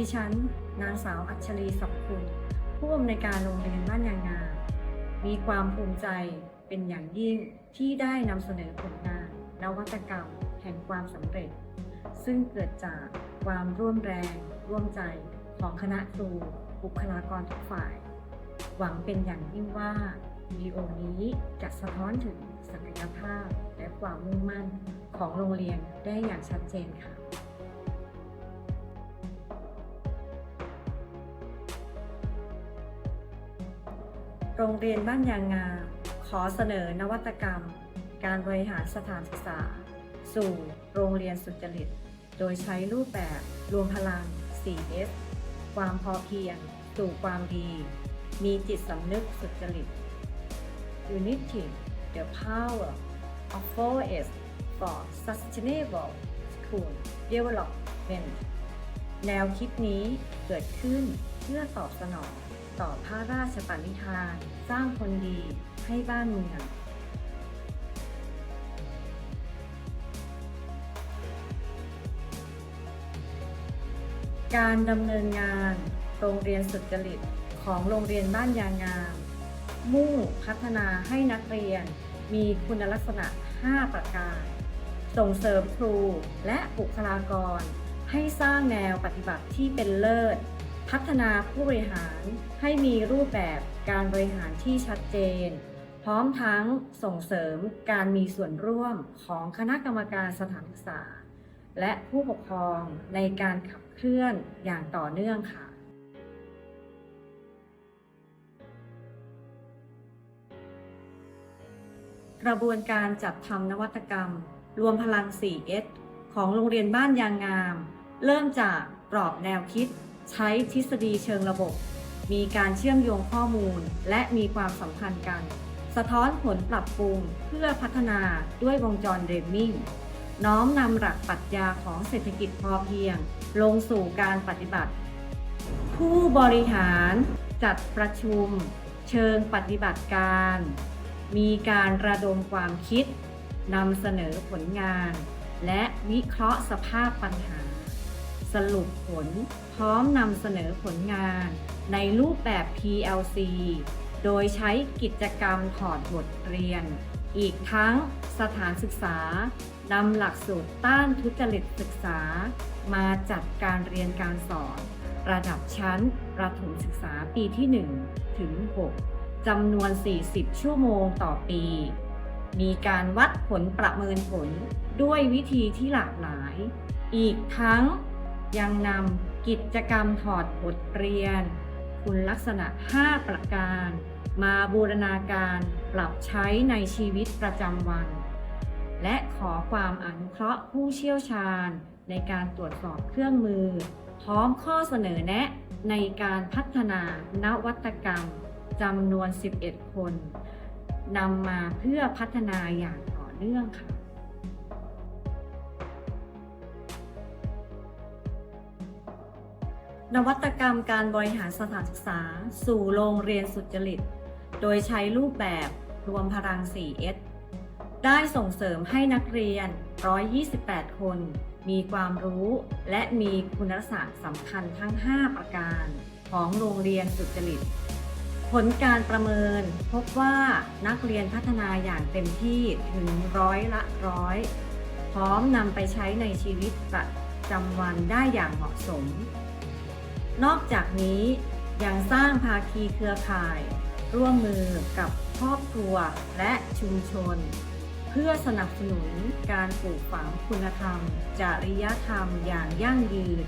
ดิฉัน นางสาวอัญชลีสับคุณ ผู้อำนวยการโรงเรียนบ้านยางงามมีความภูมิใจเป็นอย่างยิ่งที่ได้นำเสนอผลงานนวัตกรรมแห่งความสำเร็จ ซึ่งเกิดจากความร่วมแรง ร่วมใจของคณะครูบุคลากรทุกฝ่าย หวังเป็นอย่างยิ่งว่าวิดีโอนี้จะสะท้อนถึงศักยภาพและความมุ่งมั่นของโรงเรียนได้อย่างชัดเจนค่ะ โรงเรียนบ้านยางงามขอเสนอนวัตกรรม การบริหารสถานศึกษา สู่โรงเรียนสุจริต โดยใช้รูปแบบรวมพลัง 4S ความพอเพียง สู่ความดี มีจิตสำนึกสุจริต Unity the power of 4S for sustainable school development แนวคิดนี้เกิดขึ้นเพื่อตอบสนอง ต่อพระราชปณิธาน สร้างคนดีให้บ้านเมืองการดำเนินงานโรงเรียนสุจริตของโรงเรียนบ้านยางงาม มุ่งพัฒนาให้นักเรียนมีคุณลักษณะ 5 ประการ ส่งเสริมครูและบุคลากร ให้สร้างแนวปฏิบัติที่เป็นเลิศ พัฒนาผู้บริหารให้มีรูปแบบการบริหารที่ชัดเจน พร้อมทั้งส่งเสริมการมีส่วนร่วมของคณะกรรมการสถานศึกษา และผู้ปกครองในการขับเคลื่อนอย่างต่อเนื่องค่ะกระบวนการจัดทำนวัตกรรม รวมพลัง 4S ของโรงเรียนบ้านยางงาม เริ่มจากกรอบแนวคิด ใช้ทฤษฎีเชิงระบบ มีการเชื่อมโยงข้อมูล และมีความสัมพันธ์กัน สะท้อนผลปรับปรุงเพื่อพัฒนาด้วยวงจรเดมมิงน้อมนำหลักปรัชญาของเศรษฐกิจพอเพียง ลงสู่การปฏิบัติ ผู้บริหารจัดประชุม เชิงปฏิบัติการ มีการระดมความคิดนำเสนอผลงาน และวิเคราะห์สภาพปัญหา สรุปผลพร้อมนำเสนอผลงานในรูปแบบ PLC โดยใช้กิจกรรมถอดบทเรียน อีกทั้งสถานศึกษานำหลักสูตรต้านทุจริตศึกษา มาจัดการเรียนการสอน ระดับชั้นประถมศึกษาปีที่ 1 ถึง 6 จำนวน 40 ชั่วโมงต่อปี มีการวัดผลประเมินผลด้วยวิธีที่หลากหลาย อีกทั้ง ยังนำกิจกรรมถอดบทเรียน คุณลักษณะ 5 ประการ มาบูรณาการปรับใช้ในชีวิตประจำวัน และขอความอนุเคราะห์ผู้เชี่ยวชาญ ในการตรวจสอบเครื่องมือ พร้อมข้อเสนอแนะในการพัฒนานวัตกรรมจำนวน 11 คนนำมาเพื่อพัฒนาอย่างต่อเนื่องค่ะ นวัตกรรมการบริหารสถานศึกษา สู่โรงเรียนสุจริต โดยใช้รูปแบบรวมพลัง 4S ได้ส่งเสริมให้นักเรียน 128 คน มีความรู้ และมีคุณลักษณะสำคัญทั้ง 5 ประการ ของโรงเรียนสุจริต ผลการประเมินพบว่านักเรียนพัฒนาอย่างเต็มที่ถึงร้อยละร้อย พร้อมนำไปใช้ในชีวิตประจำวันได้อย่างเหมาะสม นอกจากนี้ยังสร้างภาคีเครือข่าย ร่วมมือกับครอบครัวและชุมชน เพื่อสนับสนุนการปลูกฝังคุณธรรม จริยธรรมอย่างยั่งยืน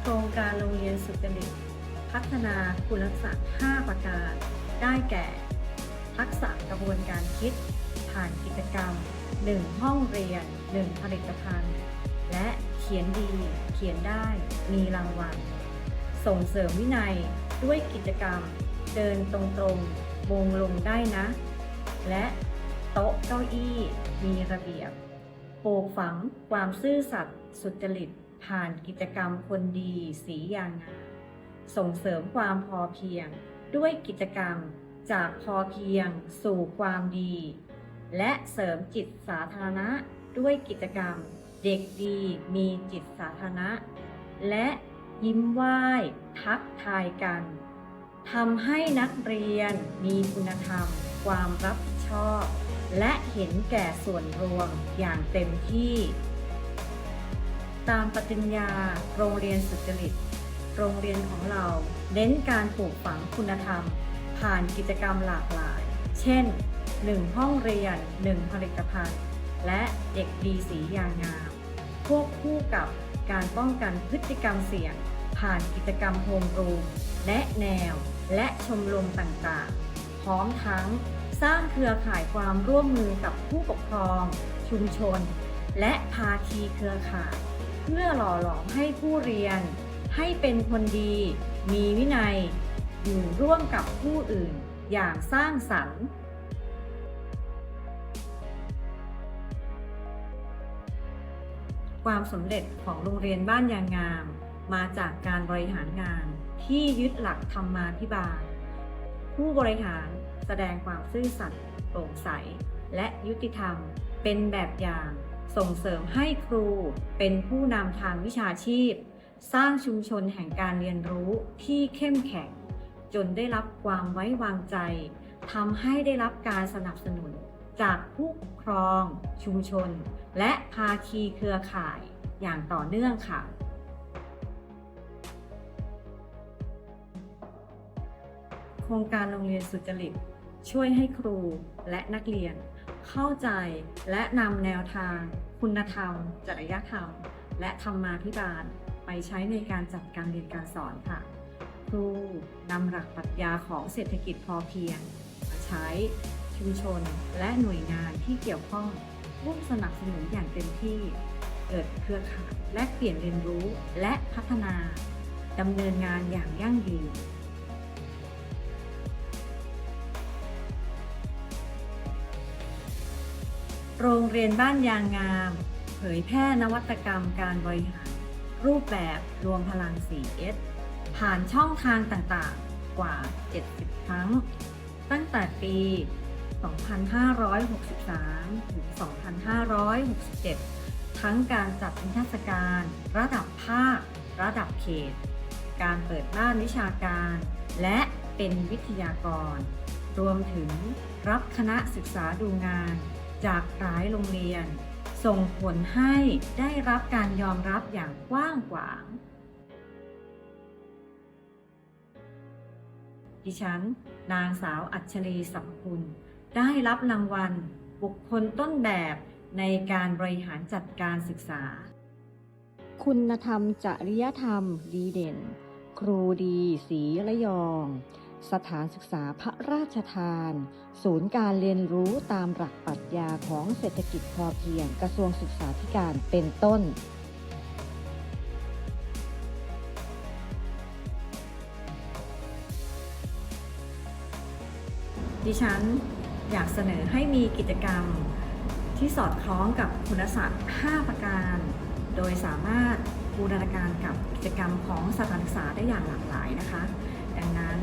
โครงการโรงเรียนสุจริตพัฒนาคุณลักษณะ 5 ประการ ได้แก่ ทักษะกระบวนการคิด ผ่านกิจกรรม 1 ห้องเรียน 1 ผลิตภัณฑ์ และเขียนดีเขียนได้มีรางวัล ส่งเสริมวินัยด้วยกิจกรรม เดินตรงๆมงลงได้นะ และโต๊ะเก้าอี้มีระเบียบปลูกฝังความซื่อสัตย์สุจริตผ่านกิจกรรมคนดีสียางงามส่งเสริมความพอเพียง ด้วยกิจกรรมจากพอเพียงสู่ความดี และเสริมจิตสาธารณะด้วยกิจกรรม เด็กดีมีจิตสาธารณะ และยิ้มไหว้ ทักทายกันทำให้นักเรียนมีคุณธรรม ความรับผิดชอบ และเห็นแก่ส่วนรวมอย่างเต็มที่ ตามปฏิญญาโรงเรียนสุจริต โรงเรียนของเราเน้นการปลูกฝังคุณธรรม ผ่านกิจกรรมหลากหลาย เช่น 1 ห้องเรียน 1 ผลิตภัณฑ์ และเด็กดีสียางงาม ควบคู่กับการป้องกันพฤติกรรมเสี่ยง ผ่านกิจกรรมโฮมรูมแนะแนวและชมรมต่างๆ พร้อมทั้งสร้างเครือข่ายความร่วมมือกับผู้ปกครอง ชุมชน และภาคีเครือข่าย เพื่อหล่อหลอมให้ผู้เรียน ให้เป็นคนดี มีวินัย อยู่ร่วมกับผู้อื่นอย่างสร้างสรรค์ ความสำเร็จของโรงเรียนบ้านยางงาม มาจากการบริหารงานที่ยึดหลักธรรมาภิบาล ผู้บริหารแสดงความซื่อสัตย์โปร่งใส และยุติธรรมเป็นแบบอย่างส่งเสริมให้ครูเป็นผู้นำทางวิชาชีพ สร้างชุมชนแห่งการเรียนรู้ที่เข้มแข็ง จนได้รับความไว้วางใจทำให้ได้รับการสนับสนุน จากผู้ปกครองชุมชน และภาคีเครือข่ายอย่างต่อเนื่องค่ะโครงการโรงเรียนสุจริต ช่วยให้ครูและนักเรียน เข้าใจและนำแนวทาง คุณธรรม จริยธรรม และธรรมาภิบาล ไปใช้ในการจัดการเรียนการสอนค่ะ ครูนำหลักปรัชญาของเศรษฐกิจพอเพียง มาใช้ ชุมชน และหน่วยงานที่เกี่ยวข้องร่วมสนับสนุนอย่างเต็มที่เกิดเครือข่ายและเปลี่ยนเรียนรู้และพัฒนาดำเนินงานอย่างยั่งยืนโรงเรียนบ้านยางงาม เผยแพร่นวัตกรรมการบริหาร รูปแบบรวมพลัง 4S ผ่านช่องทางต่างๆ กว่า 70 ครั้ง ตั้งแต่ปี 2563 ถึง 2567 ทั้งการจัดนิทรรศการ ระดับภาค ระดับเขต การเปิดบ้านวิชาการ และเป็นวิทยากร รวมถึงรับคณะศึกษาดูงาน จากหลายโรงเรียน ส่งผลให้ได้รับการยอมรับอย่างกว้างขวางดิฉัน นางสาวอัญชลีสัมคุณ ได้รับรางวัล บุคคลต้นแบบในการบริหารจัดการศึกษา คุณธรรมจริยธรรมดีเด่น ครูดีศรีระยอง สถานศึกษาพระราชทาน ศูนย์การเรียนรู้ตามหลักปรัชญาของเศรษฐกิจพอเพียงกระทรวงศึกษาธิการเป็นต้นดิฉัน อยากเสนอให้มีกิจกรรมที่สอดคล้องกับคุณศักดิ์5ประการ โดยสามารถบูรณาการกับกิจกรรมของสถานศึกษาได้อย่างหลากหลายนะคะ ดังนั้น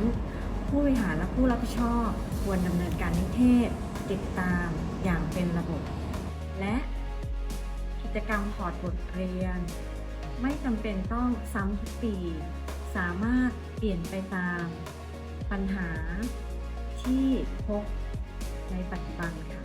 ผู้บริหารและผู้รับผิดชอบควรดำเนินการนิเทศ ติดตามอย่างเป็นระบบ และกิจกรรมพอร์ตบทเรียน ไม่จำเป็นต้องซ้ำทุกปี สามารถเปลี่ยนไปตามปัญหาที่พบ na ipagpamit.